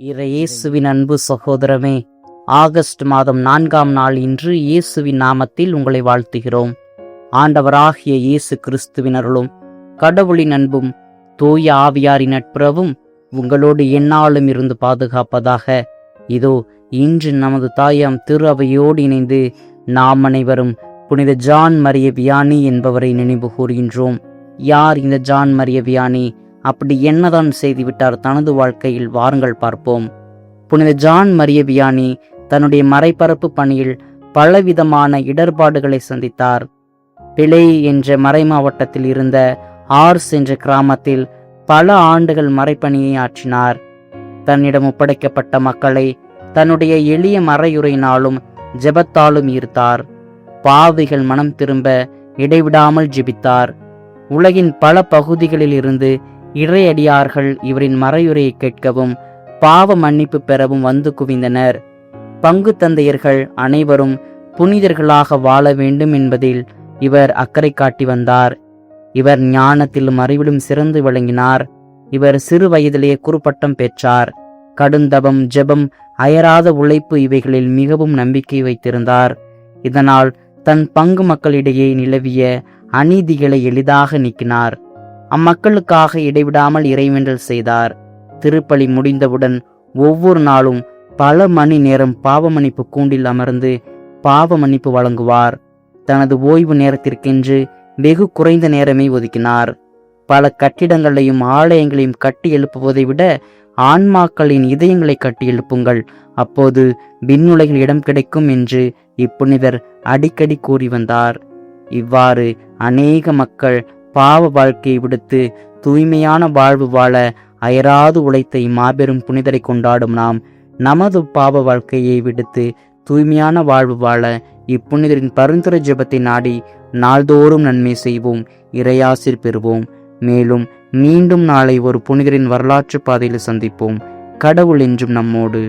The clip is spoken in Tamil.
இறையேசுவின் அன்பு சகோதரமே ஆகஸ்ட் மாதம் நான்காம் நாள் இன்று இயேசுவின் நாமத்தில் உங்களை வாழ்த்துகிறோம். ஆண்டவராகிய இயேசு கிறிஸ்துவினர்களும் கடவுளின் அன்பும் தூய ஆவியாரின் நட்புறவும் உங்களோடு எந்நாளும் இருந்து பாதுகாப்பதாக. இதோ இன்று நமது தாயாம் திரு அவையோடு இணைந்து நாம் அனைவரும் புனித ஜான் மரிய வியானி என்பவரை நினைவு கூறுகின்றோம் யார் இந்த ஜான் மரிய வியானி அப்படி என்னதான் செய்துவிட்டார் தனது வாழ்க்கையில் வாருங்கள் பார்ப்போம். புனித ஜான் மரிய வியானி தன்னுடைய மறைபரப்பு பணியில் பலவிதமான இடர்பாடுகளை சந்தித்தார். பிழை என்ற மறை மாவட்டத்தில் இருந்த ஆர்ஸ் என்ற கிராமத்தில் பல ஆண்டுகள் மறைப்பணியை ஆற்றினார். தன்னிடம் ஒப்படைக்கப்பட்ட மக்களை தன்னுடைய எளிய மறையுறையினாலும் ஜெபத்தாலும் ஈர்த்தார். பாவிகள் மனம் திரும்ப இடைவிடாமல் ஜெபித்தார். உலகின் பல பகுதிகளில் இருந்து இறையடியார்கள் இவரின் மறையுரையை கேட்கவும் பாவ மன்னிப்பு பெறவும் வந்து குவிந்தனர். பங்கு தந்தையர்கள் அனைவரும் புனிதர்களாக வாழ வேண்டும் என்பதில் இவர் அக்கறை காட்டி வந்தார். இவர் ஞானத்திலும் அறிவிலும் சிறந்து விளங்கினார். இவர் சிறு வயதிலேயே குறுப்பட்டம் பெற்றார். கடுந்தபம் ஜெபம் அயராத உழைப்பு இவைகளில் மிகவும் நம்பிக்கை வைத்திருந்தார். இதனால் தன் பங்கு மக்களிடையே நிலவிய அநீதிகளை எளிதாக நீக்கினார். அம்மக்களுக்காக இடைவிடாமல் இறைவேண்டல் செய்தார். திருப்பலி முடிந்தவுடன் ஒவ்வொரு நாளும் பல மணி நேரம் பாவமன்னிப்பு கூண்டில் அமர்ந்து பாவ மன்னிப்பு வழங்குவார். தனது ஓய்வு நேரத்திற்கென்று வெகு குறைந்த நேரமே ஒதுக்கினார். பல கட்டிடங்களையும் ஆலயங்களையும் கட்டி எழுப்புவதை விட ஆன்மாக்களின் இதயங்களை கட்டி எழுப்புங்கள். அப்போது விண்ணுலகில் இடம் கிடைக்கும் என்று இப்புனிதர் அடிக்கடி கூறி வந்தார். இவ்வாறு அநேக மக்கள் பாவ வாழ்க்கையை விடுத்து தூய்மையான வாழ்வு வாழ அயராது உழைத்த இம்மாபெரும் புனிதரை கொண்டாடும் நாம். நமது பாவ வாழ்க்கையை விடுத்து தூய்மையான வாழ்வு வாழ இப்புனிதரின் பரிந்துரை ஜெபத்தை நாடி நாள்தோறும் நன்மை செய்வோம் இறையாசிர் பெறுவோம். மேலும் மீண்டும் நாளை ஒரு புனிதரின் வரலாற்று பாதையில் சந்திப்போம். கடவுள் என்றும் நம்மோடு.